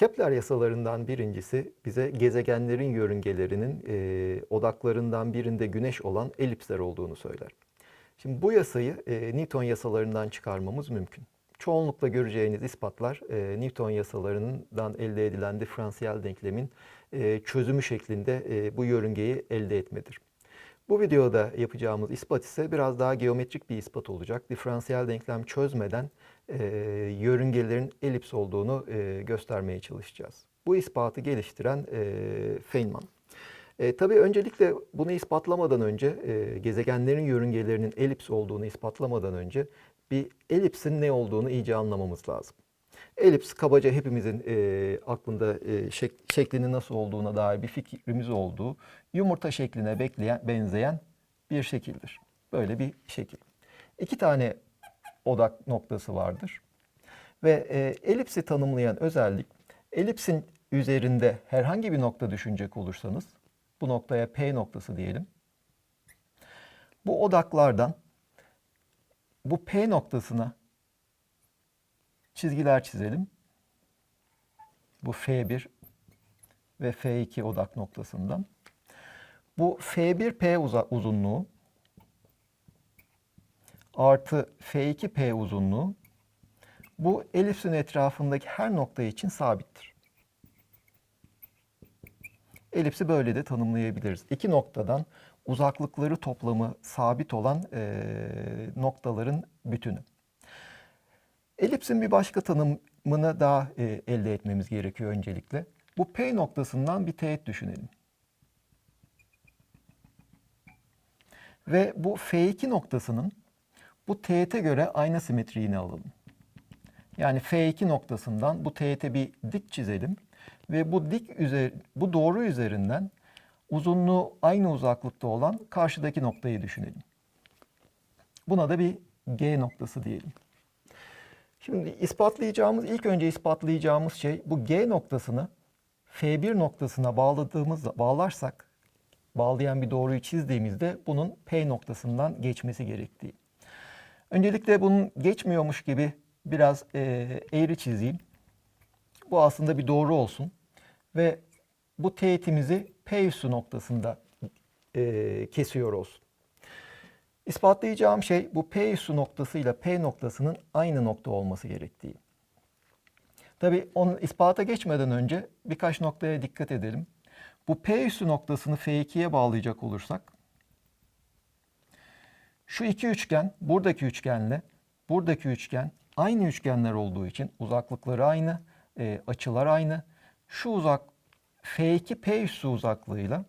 Kepler yasalarından birincisi bize gezegenlerin yörüngelerinin e, odaklarından birinde güneş olan elipsler olduğunu söyler. Şimdi bu yasayı e, Newton yasalarından çıkarmamız mümkün. Çoğunlukla göreceğiniz ispatlar e, Newton yasalarından elde edilen diferansiyel denklemin e, çözümü şeklinde e, bu yörüngeyi elde etmedir. Bu videoda yapacağımız ispat ise biraz daha geometrik bir ispat olacak. Diferansiyel denklem çözmeden e, yörüngelerin elips olduğunu e, göstermeye çalışacağız. Bu ispatı geliştiren e, Feynman. E, tabii öncelikle bunu ispatlamadan önce, e, gezegenlerin yörüngelerinin elips olduğunu ispatlamadan önce bir elipsin ne olduğunu iyice anlamamız lazım. Elips kabaca hepimizin e, aklında e, şek- şeklinin nasıl olduğuna dair bir fikrimiz olduğu yumurta şekline bekleyen, benzeyen bir şekildir. Böyle bir şekil. İki tane odak noktası vardır. Ve e, elipsi tanımlayan özellik, elipsin üzerinde herhangi bir nokta düşünecek olursanız, bu noktaya P noktası diyelim. Bu odaklardan bu P noktasına çizgiler çizelim. Bu F1 ve F2 odak noktasından. Bu F1P uza- uzunluğu artı F2P uzunluğu bu elipsin etrafındaki her nokta için sabittir. Elipsi böyle de tanımlayabiliriz. İki noktadan uzaklıkları toplamı sabit olan eee, noktaların bütünü. Elipsin bir başka tanımını daha e, elde etmemiz gerekiyor öncelikle. Bu P noktasından bir teğet düşünelim. Ve bu F2 noktasının bu teğete göre ayna simetriğini alalım. Yani F2 noktasından bu teğete bir dik çizelim ve bu dik üzer bu doğru üzerinden uzunluğu aynı uzaklıkta olan karşıdaki noktayı düşünelim. Buna da bir G noktası diyelim. Şimdi ispatlayacağımız, ilk önce ispatlayacağımız şey bu G noktasını F1 noktasına bağladığımız, bağlarsak, bağlayan bir doğruyu çizdiğimizde bunun P noktasından geçmesi gerektiği. Öncelikle bunun geçmiyormuş gibi biraz e, eğri çizeyim. Bu aslında bir doğru olsun. Ve bu teğetimizi P üssü noktasında e, kesiyor olsun. İspatlayacağım şey bu P üssü noktasıyla P noktasının aynı nokta olması gerektiği. Tabii onun ispata geçmeden önce birkaç noktaya dikkat edelim. Bu P üssü noktasını F2'ye bağlayacak olursak şu iki üçgen buradaki üçgenle buradaki üçgen aynı üçgenler olduğu için uzaklıkları aynı, e, açılar aynı. Şu uzak F2 P üssü uzaklığıyla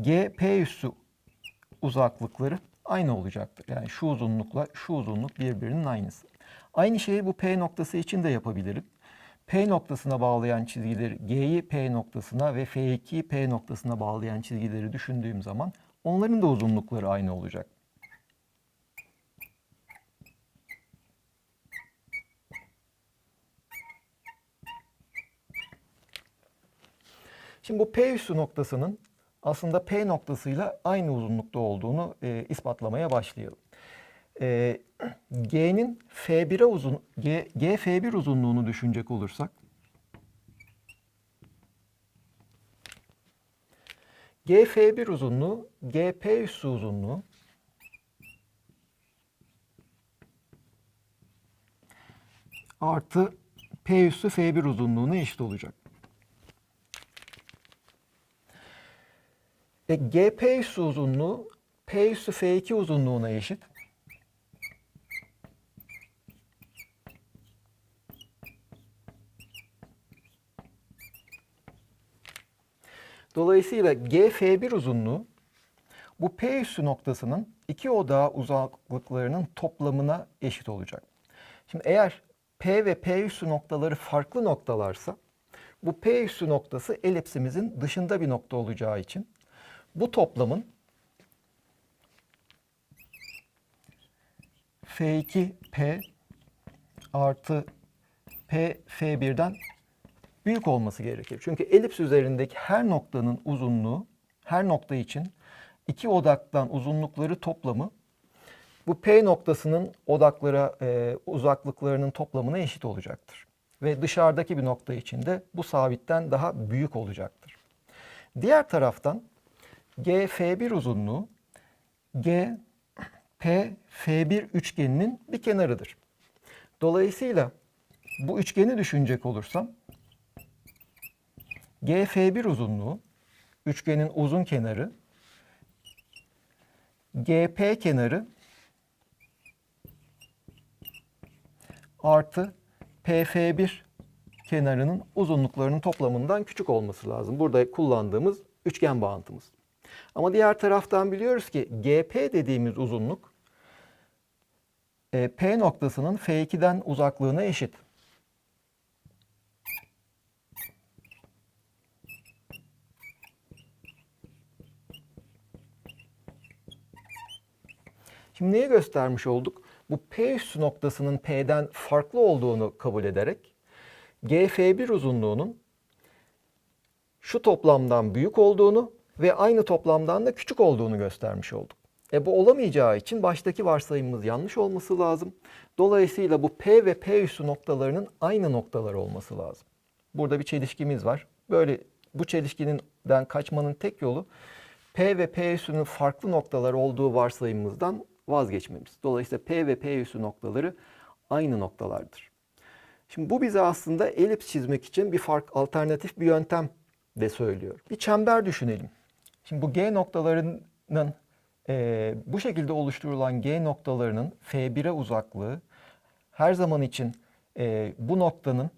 G üssü uzaklıkları aynı olacaktır. Yani şu uzunlukla şu uzunluk birbirinin aynısı. Aynı şeyi bu P noktası için de yapabilirim. P noktasına bağlayan çizgileri G'yi P noktasına ve F2'yi P noktasına bağlayan çizgileri düşündüğüm zaman onların da uzunlukları aynı olacak. Şimdi bu P üssü noktasının aslında P noktasıyla aynı uzunlukta olduğunu e, ispatlamaya başlayalım. E, G'nin F1'e uzun G, G F1 uzunluğunu düşünecek olursak G F1 uzunluğu GP üssü uzunluğu artı P üssü F1 uzunluğuna eşit olacak. E, GP üssü uzunluğu P üssü F2 uzunluğuna eşit. Dolayısıyla GF1 uzunluğu bu P üssü noktasının iki odağı uzaklıklarının toplamına eşit olacak. Şimdi eğer P ve P üssü noktaları farklı noktalarsa bu P üssü noktası elipsimizin dışında bir nokta olacağı için bu toplamın F2P artı P F1'den büyük olması gerekir. Çünkü elips üzerindeki her noktanın uzunluğu her nokta için iki odaktan uzunlukları toplamı bu P noktasının odaklara e, uzaklıklarının toplamına eşit olacaktır. Ve dışarıdaki bir nokta için de bu sabitten daha büyük olacaktır. Diğer taraftan GF1 uzunluğu G P F1 üçgeninin bir kenarıdır. Dolayısıyla bu üçgeni düşünecek olursam GF1 uzunluğu üçgenin uzun kenarı GP kenarı artı PF1 kenarının uzunluklarının toplamından küçük olması lazım. Burada kullandığımız üçgen bağıntımız. Ama diğer taraftan biliyoruz ki GP dediğimiz uzunluk e, P noktasının F2'den uzaklığına eşit. Şimdi neyi göstermiş olduk? Bu P üssü noktasının P'den farklı olduğunu kabul ederek GF1 uzunluğunun şu toplamdan büyük olduğunu ve aynı toplamdan da küçük olduğunu göstermiş olduk. E bu olamayacağı için baştaki varsayımımız yanlış olması lazım. Dolayısıyla bu P ve P üssü noktalarının aynı noktalar olması lazım. Burada bir çelişkimiz var. Böyle bu çelişkiden kaçmanın tek yolu P ve P üssünün farklı noktalar olduğu varsayımımızdan vazgeçmemiz. Dolayısıyla P ve P üssü noktaları aynı noktalardır. Şimdi bu bize aslında elips çizmek için bir fark, alternatif bir yöntem de söylüyor. Bir çember düşünelim. Şimdi bu G noktalarının e, bu şekilde oluşturulan G noktalarının F1'e uzaklığı her zaman için e, bu noktanın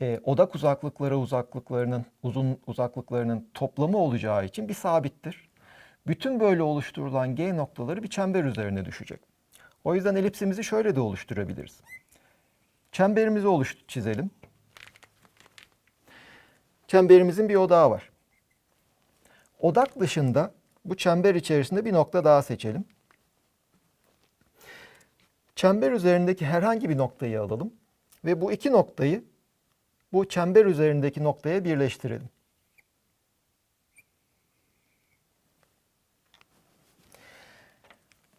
e, odak uzaklıkları uzaklıklarının uzun uzaklıklarının toplamı olacağı için bir sabittir. Bütün böyle oluşturulan G noktaları bir çember üzerine düşecek. O yüzden elipsimizi şöyle de oluşturabiliriz. Çemberimizi oluş çizelim. Çemberimizin bir odağı var. Odak dışında bu çember içerisinde bir nokta daha seçelim. Çember üzerindeki herhangi bir noktayı alalım ve bu iki noktayı bu çember üzerindeki noktaya birleştirelim.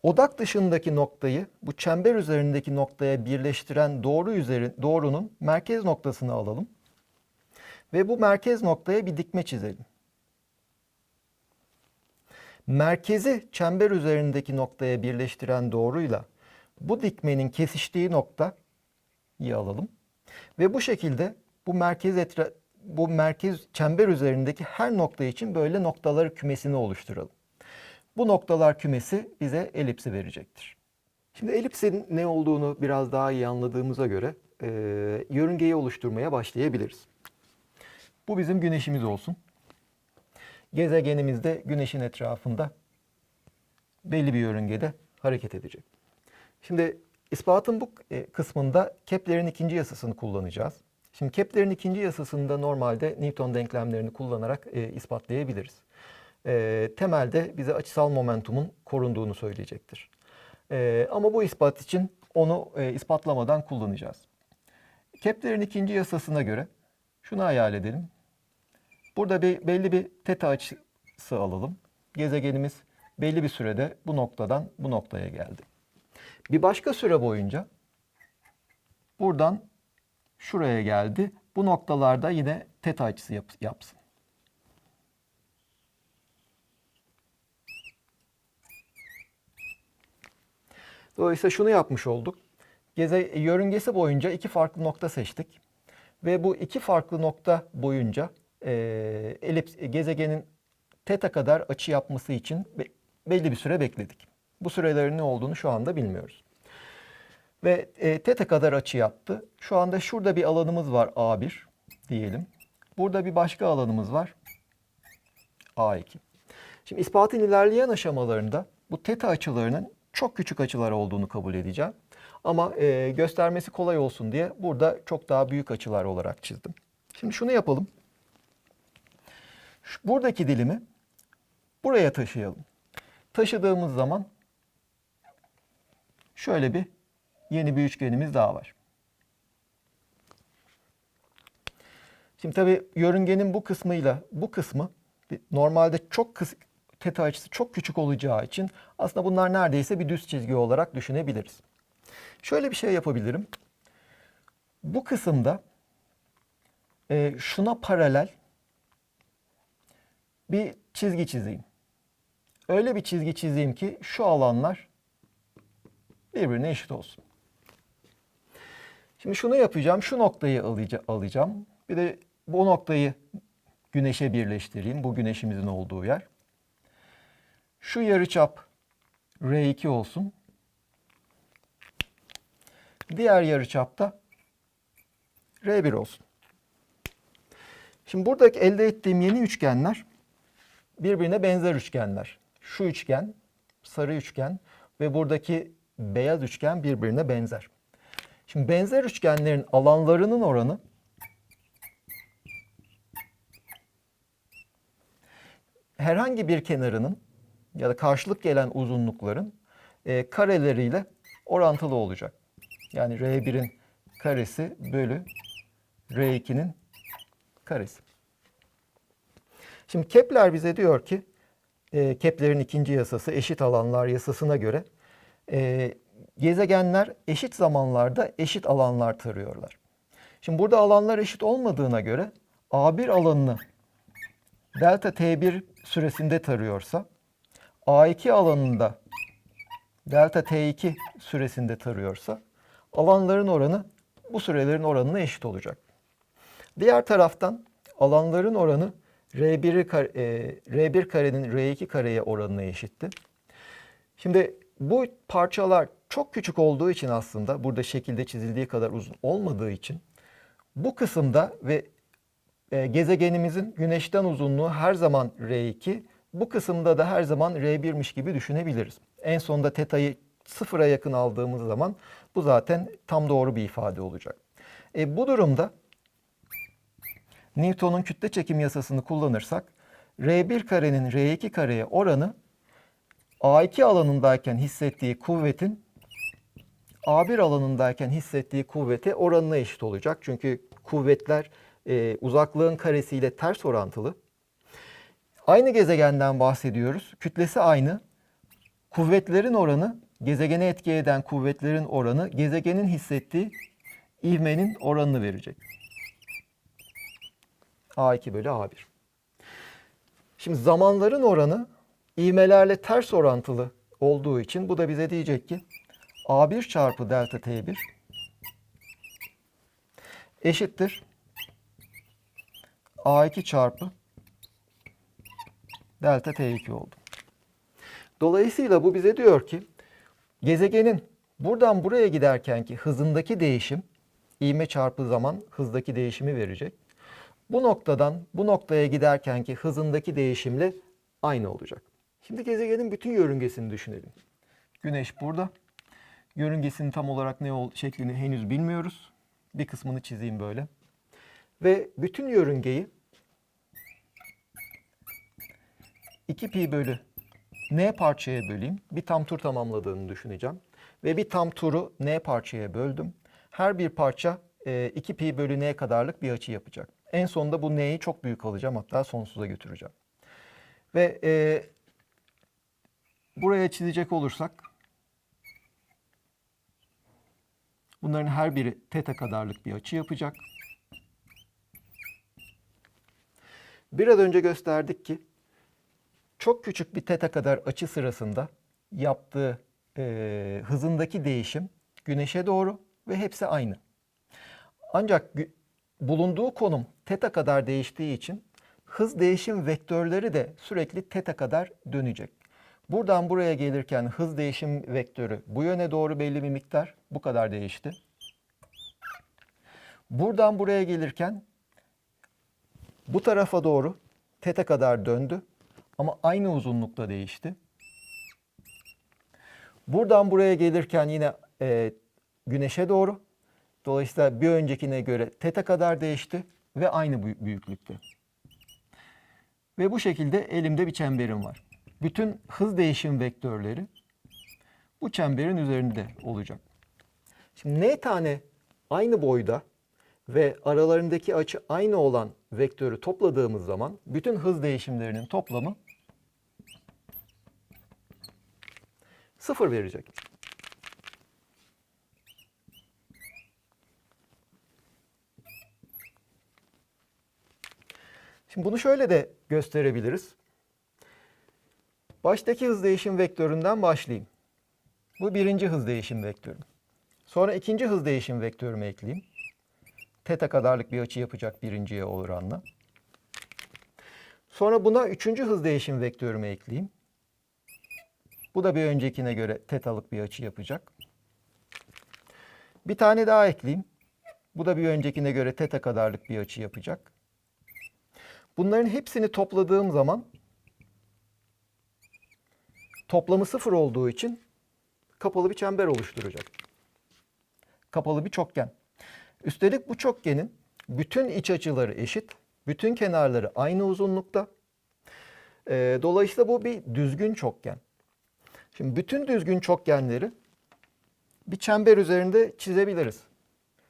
Odak dışındaki noktayı bu çember üzerindeki noktaya birleştiren doğru üzeri, doğrunun merkez noktasını alalım. Ve bu merkez noktaya bir dikme çizelim. Merkezi çember üzerindeki noktaya birleştiren doğruyla bu dikmenin kesiştiği noktayı alalım. Ve bu şekilde bu merkez etra bu merkez çember üzerindeki her nokta için böyle noktalar kümesini oluşturalım. Bu noktalar kümesi bize elipsi verecektir. Şimdi elipsin ne olduğunu biraz daha iyi anladığımıza göre e, yörüngeyi oluşturmaya başlayabiliriz. Bu bizim güneşimiz olsun. Gezegenimiz de güneşin etrafında belli bir yörüngede hareket edecek. Şimdi ispatın bu e, kısmında Kepler'in ikinci yasasını kullanacağız. Şimdi Kepler'in ikinci yasasında normalde Newton denklemlerini kullanarak e, ispatlayabiliriz. E, temelde bize açısal momentumun korunduğunu söyleyecektir. E, ama bu ispat için onu e, ispatlamadan kullanacağız. Kepler'in ikinci yasasına göre şunu hayal edelim. Burada bir belli bir teta açısı alalım. Gezegenimiz belli bir sürede bu noktadan bu noktaya geldi. Bir başka süre boyunca buradan şuraya geldi. Bu noktalarda yine teta açısı yap, yapsın. Dolayısıyla şunu yapmış olduk. Geze, yörüngesi boyunca iki farklı nokta seçtik. Ve bu iki farklı nokta boyunca e, elips, gezegenin teta kadar açı yapması için be, belli bir süre bekledik. Bu sürelerin ne olduğunu şu anda bilmiyoruz. Ve e, teta kadar açı yaptı. Şu anda şurada bir alanımız var A1 diyelim. Burada bir başka alanımız var A2. Şimdi ispatın ilerleyen aşamalarında bu teta açılarının çok küçük açılar olduğunu kabul edeceğim. Ama e, göstermesi kolay olsun diye burada çok daha büyük açılar olarak çizdim. Şimdi şunu yapalım. Şu, buradaki dilimi buraya taşıyalım. Taşıdığımız zaman şöyle bir yeni bir üçgenimiz daha var. Şimdi tabii yörüngenin bu kısmıyla bu kısmı normalde çok teta açısı çok küçük olacağı için aslında bunlar neredeyse bir düz çizgi olarak düşünebiliriz. Şöyle bir şey yapabilirim. Bu kısımda e, şuna paralel bir çizgi çizeyim. Öyle bir çizgi çizeyim ki şu alanlar birbirine eşit olsun. Şimdi şunu yapacağım. Şu noktayı alacağım. Bir de bu noktayı güneşe birleştireyim. Bu güneşimizin olduğu yer. Şu yarıçap R2 olsun. Diğer yarıçap da R1 olsun. Şimdi buradaki elde ettiğim yeni üçgenler birbirine benzer üçgenler. Şu üçgen, sarı üçgen ve buradaki beyaz üçgen birbirine benzer. Şimdi benzer üçgenlerin alanlarının oranı herhangi bir kenarının ya da karşılık gelen uzunlukların e, kareleriyle orantılı olacak. Yani R1'in karesi bölü R2'nin karesi. Şimdi Kepler bize diyor ki e, Kepler'in ikinci yasası eşit alanlar yasasına göre e, gezegenler eşit zamanlarda eşit alanlar tarıyorlar. Şimdi burada alanlar eşit olmadığına göre A1 alanını delta T1 süresinde tarıyorsa A2 alanında delta T2 süresinde tarıyorsa alanların oranı bu sürelerin oranına eşit olacak. Diğer taraftan alanların oranı R1, kare, e, R1 karenin R2 kareye oranına eşitti. Şimdi bu parçalar çok küçük olduğu için aslında burada şekilde çizildiği kadar uzun olmadığı için bu kısımda ve e, gezegenimizin güneşten uzunluğu her zaman R2, bu kısımda da her zaman R1'miş gibi düşünebiliriz. En sonunda teta'yı sıfıra yakın aldığımız zaman bu zaten tam doğru bir ifade olacak. E, bu durumda Newton'un kütle çekim yasasını kullanırsak R1 karenin R2 kareye oranı A2 alanındayken hissettiği kuvvetin A1 alanındayken hissettiği kuvvete oranına eşit olacak. Çünkü kuvvetler e, uzaklığın karesiyle ters orantılı. Aynı gezegenden bahsediyoruz. Kütlesi aynı. Kuvvetlerin oranı, gezegene etki eden kuvvetlerin oranı gezegenin hissettiği ivmenin oranını verecek. A2 bölü A1. Şimdi zamanların oranı ivmelerle ters orantılı olduğu için bu da bize diyecek ki A1 çarpı delta T1 eşittir A2 çarpı delta T2 oldu. Dolayısıyla bu bize diyor ki gezegenin buradan buraya giderken ki hızındaki değişim ivme çarpı zaman hızdaki değişimi verecek. Bu noktadan bu noktaya giderken ki hızındaki değişimle aynı olacak. Şimdi gezegenin bütün yörüngesini düşünelim. Güneş burada. Yörüngesinin tam olarak ne ol şeklini henüz bilmiyoruz. Bir kısmını çizeyim böyle. Ve bütün yörüngeyi 2 pi bölü n parçaya böleyim. Bir tam tur tamamladığını düşüneceğim. Ve bir tam turu n parçaya böldüm. Her bir parça e, 2 pi bölü n kadarlık bir açı yapacak. En sonunda bu n'yi çok büyük alacağım hatta sonsuza götüreceğim. Ve e, buraya çizecek olursak bunların her biri teta kadarlık bir açı yapacak. Biraz önce gösterdik ki çok küçük bir teta kadar açı sırasında yaptığı e, hızındaki değişim güneşe doğru ve hepsi aynı. Ancak bulunduğu konum teta kadar değiştiği için hız değişim vektörleri de sürekli teta kadar dönecek. Buradan buraya gelirken hız değişim vektörü bu yöne doğru belli bir miktar bu kadar değişti. Buradan buraya gelirken bu tarafa doğru teta kadar döndü ama aynı uzunlukta değişti. Buradan buraya gelirken yine e, güneşe doğru. Dolayısıyla bir öncekine göre teta kadar değişti ve aynı büy- büyüklükte. Ve bu şekilde elimde bir çemberim var. Bütün hız değişim vektörleri bu çemberin üzerinde olacak. Şimdi n tane aynı boyda ve aralarındaki açı aynı olan vektörü topladığımız zaman bütün hız değişimlerinin toplamı Sıfır verecek. Şimdi bunu şöyle de gösterebiliriz. Baştaki hız değişim vektöründen başlayayım. Bu birinci hız değişim vektörü. Sonra ikinci hız değişim vektörümü ekleyeyim. Teta kadarlık bir açı yapacak birinciye oranla. Sonra buna üçüncü hız değişim vektörümü ekleyeyim. Bu da bir öncekine göre tetalık bir açı yapacak. Bir tane daha ekleyeyim. Bu da bir öncekine göre teta kadarlık bir açı yapacak. Bunların hepsini topladığım zaman toplamı sıfır olduğu için kapalı bir çember oluşturacak. Kapalı bir çokgen. Üstelik bu çokgenin bütün iç açıları eşit, bütün kenarları aynı uzunlukta. Ee, dolayısıyla bu bir düzgün çokgen. Şimdi bütün düzgün çokgenleri bir çember üzerinde çizebiliriz.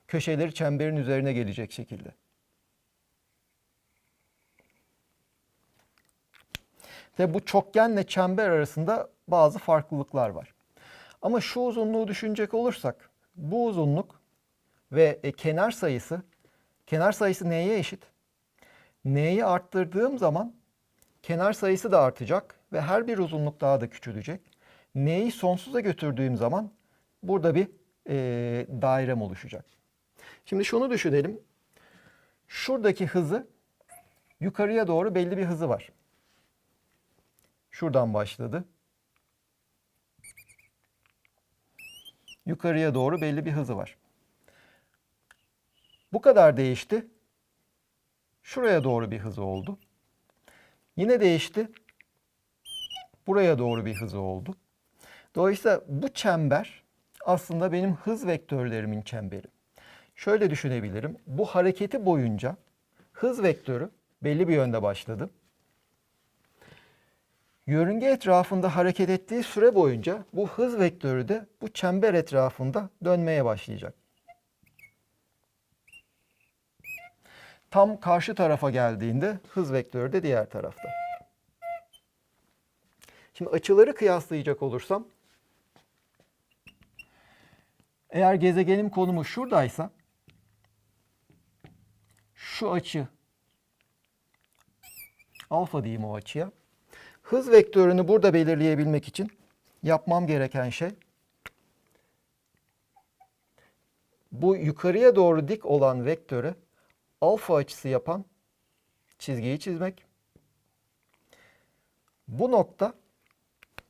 Köşeleri çemberin üzerine gelecek şekilde. Ve bu çokgenle çember arasında bazı farklılıklar var. Ama şu uzunluğu düşünecek olursak bu uzunluk ve e, kenar sayısı kenar sayısı neye eşit? N'yi arttırdığım zaman kenar sayısı da artacak ve her bir uzunluk daha da küçülecek. N'yi sonsuza götürdüğüm zaman burada bir e, dairem oluşacak. Şimdi şunu düşünelim. Şuradaki hızı yukarıya doğru belli bir hızı var. Şuradan başladı. Yukarıya doğru belli bir hızı var. Bu kadar değişti. Şuraya doğru bir hızı oldu. Yine değişti. Buraya doğru bir hızı oldu. Dolayısıyla bu çember aslında benim hız vektörlerimin çemberi. Şöyle düşünebilirim. Bu hareketi boyunca hız vektörü belli bir yönde başladı. Yörünge etrafında hareket ettiği süre boyunca bu hız vektörü de bu çember etrafında dönmeye başlayacak. Tam karşı tarafa geldiğinde hız vektörü de diğer tarafta. Şimdi açıları kıyaslayacak olursam eğer gezegenin konumu şuradaysa şu açı alfa diyeyim o açıya. Hız vektörünü burada belirleyebilmek için yapmam gereken şey bu yukarıya doğru dik olan vektöre alfa açısı yapan çizgiyi çizmek. Bu nokta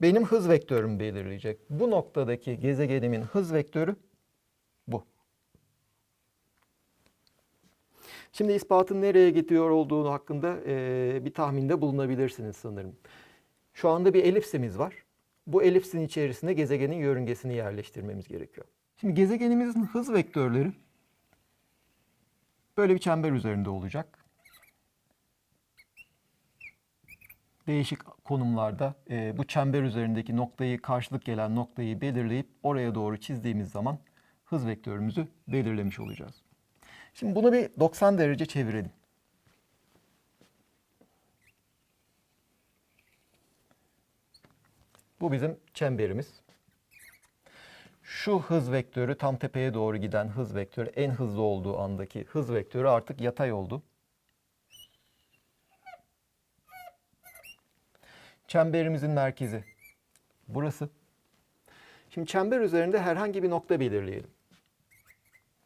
benim hız vektörümü belirleyecek. Bu noktadaki gezegenimin hız vektörü bu. Şimdi ispatın nereye gidiyor olduğunu hakkında e, bir tahminde bulunabilirsiniz sanırım. Şu anda bir elipsimiz var. Bu elipsin içerisine gezegenin yörüngesini yerleştirmemiz gerekiyor. Şimdi gezegenimizin hız vektörleri böyle bir çember üzerinde olacak. Değişik konumlarda e, bu çember üzerindeki noktayı, karşılık gelen noktayı belirleyip oraya doğru çizdiğimiz zaman hız vektörümüzü belirlemiş olacağız. Şimdi bunu bir 90 derece çevirelim. Bu bizim çemberimiz. Şu hız vektörü tam tepeye doğru giden hız vektörü en hızlı olduğu andaki hız vektörü artık yatay oldu. Çemberimizin merkezi burası. Şimdi çember üzerinde herhangi bir nokta belirleyelim.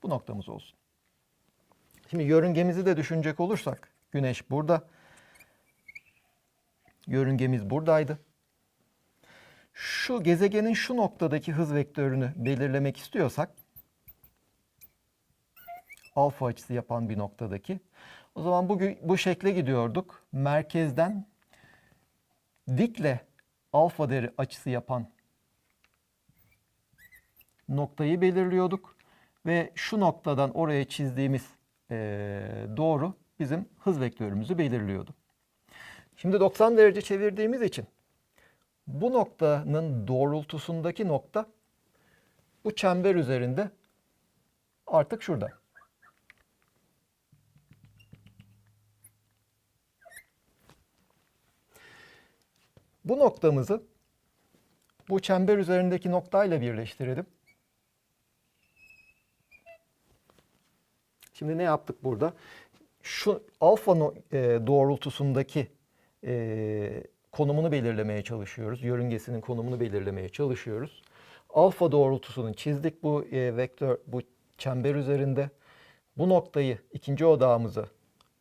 Bu noktamız olsun. Şimdi yörüngemizi de düşünecek olursak güneş burada. Yörüngemiz buradaydı. Şu gezegenin şu noktadaki hız vektörünü belirlemek istiyorsak alfa açısı yapan bir noktadaki o zaman bu, bu şekle gidiyorduk. Merkezden dikle alfa deri açısı yapan noktayı belirliyorduk ve şu noktadan oraya çizdiğimiz doğru bizim hız vektörümüzü belirliyordu. Şimdi 90 derece çevirdiğimiz için bu noktanın doğrultusundaki nokta bu çember üzerinde artık şurada. Bu noktamızı bu çember üzerindeki noktayla birleştirelim. Şimdi ne yaptık burada? Şu alfa no- e, doğrultusundaki e, konumunu belirlemeye çalışıyoruz. Yörüngesinin konumunu belirlemeye çalışıyoruz. Alfa doğrultusunu çizdik bu e, vektör, bu çember üzerinde. Bu noktayı, ikinci odağımızı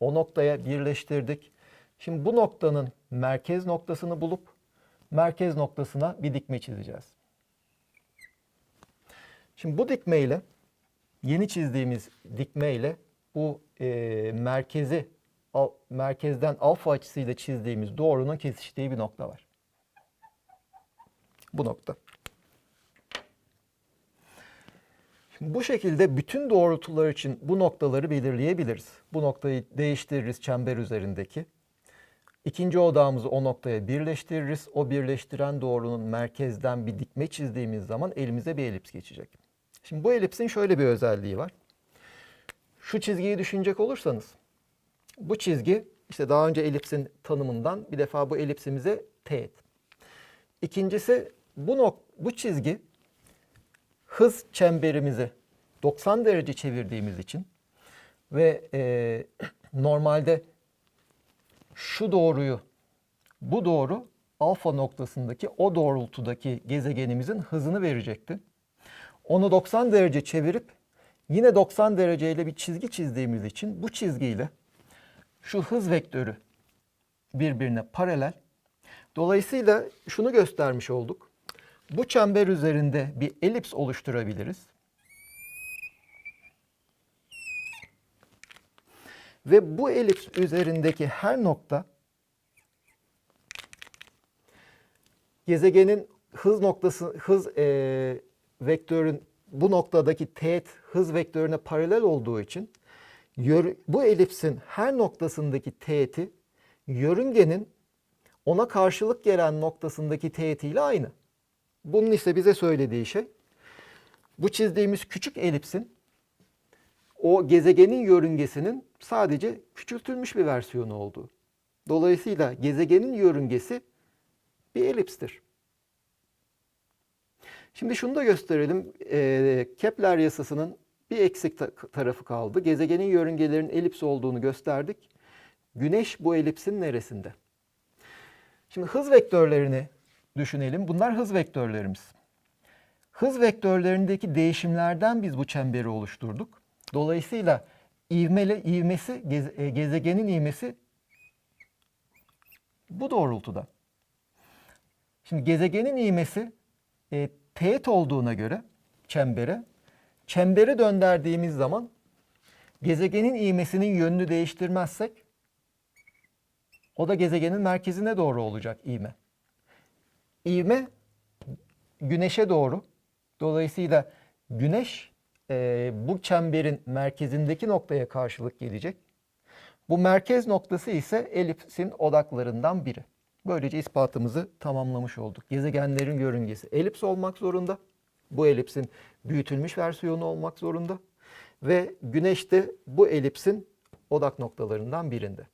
o noktaya birleştirdik. Şimdi bu noktanın merkez noktasını bulup merkez noktasına bir dikme çizeceğiz. Şimdi bu dikmeyle yeni çizdiğimiz dikmeyle bu e, merkezi al- merkezden alfa açısıyla çizdiğimiz doğrunun kesiştiği bir nokta var. Bu nokta. Şimdi bu şekilde bütün doğrultular için bu noktaları belirleyebiliriz. Bu noktayı değiştiririz çember üzerindeki. İkinci odağımızı o noktaya birleştiririz. O birleştiren doğrunun merkezden bir dikme çizdiğimiz zaman elimize bir elips geçecek. Şimdi bu elipsin şöyle bir özelliği var. Şu çizgiyi düşünecek olursanız bu çizgi işte daha önce elipsin tanımından bir defa bu elipsimize teğet. İkincisi bu nok bu çizgi hız çemberimizi 90 derece çevirdiğimiz için ve e, normalde şu doğruyu bu doğru alfa noktasındaki o doğrultudaki gezegenimizin hızını verecekti. Onu 90 derece çevirip yine 90 dereceyle bir çizgi çizdiğimiz için bu çizgiyle şu hız vektörü birbirine paralel. Dolayısıyla şunu göstermiş olduk. Bu çember üzerinde bir elips oluşturabiliriz. Ve bu elips üzerindeki her nokta gezegenin hız noktası hız eee, vektörün bu noktadaki teğet hız vektörüne paralel olduğu için bu elipsin her noktasındaki teğeti yörüngenin ona karşılık gelen noktasındaki teğetiyle aynı. Bunun ise bize söylediği şey bu çizdiğimiz küçük elipsin o gezegenin yörüngesinin sadece küçültülmüş bir versiyonu olduğu. Dolayısıyla gezegenin yörüngesi bir elipstir. Şimdi şunu da gösterelim. Ee, Kepler yasasının bir eksik ta- tarafı kaldı. Gezegenin yörüngelerinin elips olduğunu gösterdik. Güneş bu elipsin neresinde? Şimdi hız vektörlerini düşünelim. Bunlar hız vektörlerimiz. Hız vektörlerindeki değişimlerden biz bu çemberi oluşturduk. Dolayısıyla ivmeli, ivmesi, geze- e, gezegenin ivmesi bu doğrultuda. Şimdi gezegenin ivmesi e, teğet olduğuna göre çembere, çemberi döndürdüğümüz zaman gezegenin ivmesinin yönünü değiştirmezsek o da gezegenin merkezine doğru olacak ivme. İvme güneşe doğru. Dolayısıyla güneş e, bu çemberin merkezindeki noktaya karşılık gelecek. Bu merkez noktası ise elipsin odaklarından biri. Böylece ispatımızı tamamlamış olduk. Gezegenlerin yörüngesi elips olmak zorunda. Bu elipsin büyütülmüş versiyonu olmak zorunda. Ve güneş de bu elipsin odak noktalarından birinde.